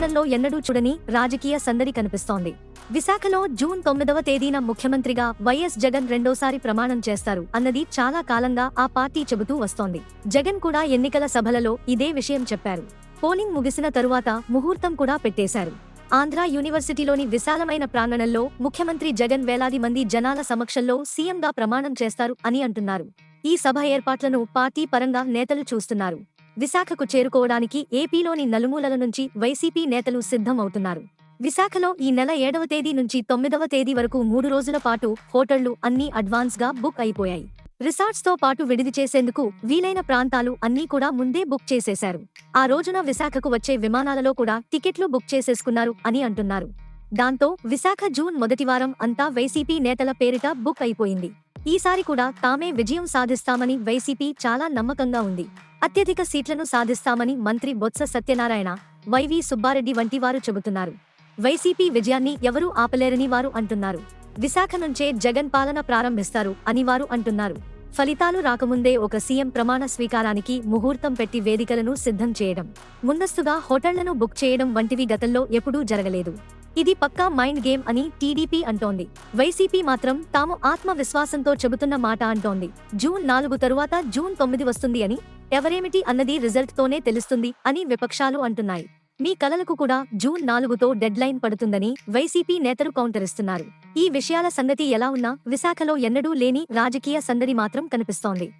రాష్ట్రంలో ఎన్నడూ చూడని రాజకీయ సందడి కనిపిస్తోంది. విశాఖలో జూన్ తొమ్మిదవ తేదీన ముఖ్యమంత్రిగా వైఎస్ జగన్ రెండోసారి ప్రమాణం చేస్తారు అన్నది చాలా కాలంగా ఆ పార్టీ చెబుతూ వస్తోంది. జగన్ కూడా ఎన్నికల సభలలో ఇదే విషయం చెప్పారు. పోలింగ్ ముగిసిన తరువాత ముహూర్తం కూడా పెట్టేశారు. ఆంధ్ర యూనివర్సిటీలోని విశాలమైన ప్రాంగణంలో ముఖ్యమంత్రి జగన్ వేలాది మంది జనాల సమక్షంలో సీఎంగా ప్రమాణం చేస్తారు అని అంటున్నారు. ఈ సభ ఏర్పాట్లను పార్టీ పరంగా నేతలు చూస్తున్నారు. విశాఖకు చేరుకోవడానికి ఏపీలోని నలుమూలల నుంచి వైసీపీ నేతలు సిద్ధం అవుతున్నారు విశాఖలో ఈ నెల ఏడవ తేదీ నుంచి తొమ్మిదవ తేదీ వరకు మూడు రోజుల పాటు హోటళ్ళు అన్నీ అడ్వాన్స్గా బుక్ అయిపోయాయి. రిసార్ట్స్తో పాటు విడిది చేసేందుకు వీలైన ప్రాంతాలు అన్నీ కూడా ముందే బుక్ చేసేశారు. ఆ రోజున విశాఖకు వచ్చే విమానాలలో కూడా టికెట్లు బుక్ చేసేసుకున్నారు అని అంటున్నారు. దాంతో విశాఖ జూన్ మొదటి వారం అంతా వైసీపీ నేతల పేరిట బుక్ అయిపోయింది. ఈసారి కూడా తామే విజయం సాధిస్తామని వైసీపీ చాలా నమ్మకంగా ఉంది. అత్యధిక సీట్లను సాధిస్తామని మంత్రి బొత్స సత్యనారాయణ వైవి సుబ్బారెడ్డి వంటి వారు చెబుతున్నారు. వైసీపీ విజయాన్ని ఎవరూ ఆపలేరని వారు అంటున్నారు. విశాఖ నుంచే జగన్ పాలన ప్రారంభిస్తారు అని వారు అంటున్నారు. ఫలితాలు రాకముందే ఒక సీఎం ప్రమాణ స్వీకారానికి ముహూర్తం పెట్టి వేదికలను సిద్ధం చేయడం ముందస్తుగా హోటళ్ళను బుక్ చేయడం వంటివి గతంలో ఎప్పుడూ జరగలేదు. ఇది పక్కా మైండ్ గేమ్ అని టీడీపీ అంటోంది. వైసీపీ మాత్రం తాము ఆత్మవిశ్వాసంతో చెబుతున్న మాట అంటోంది. జూన్ నాలుగు తరువాత జూన్ తొమ్మిది వస్తుంది అని ఎవరేమిటి అన్నది రిజల్ట్ తోనే తెలుస్తుంది అని విపక్షాలు అంటున్నాయి. మీ కలలకు కూడా జూన్ నాలుగుతో డెడ్ లైన్ పడుతుందని వైసీపీ నేతలు కౌంటరిస్తున్నారు. ఈ విషయాల సంగతి ఎలా ఉన్నా విశాఖలో ఎన్నడూ లేని రాజకీయ సందడి మాత్రం కనిపిస్తోంది.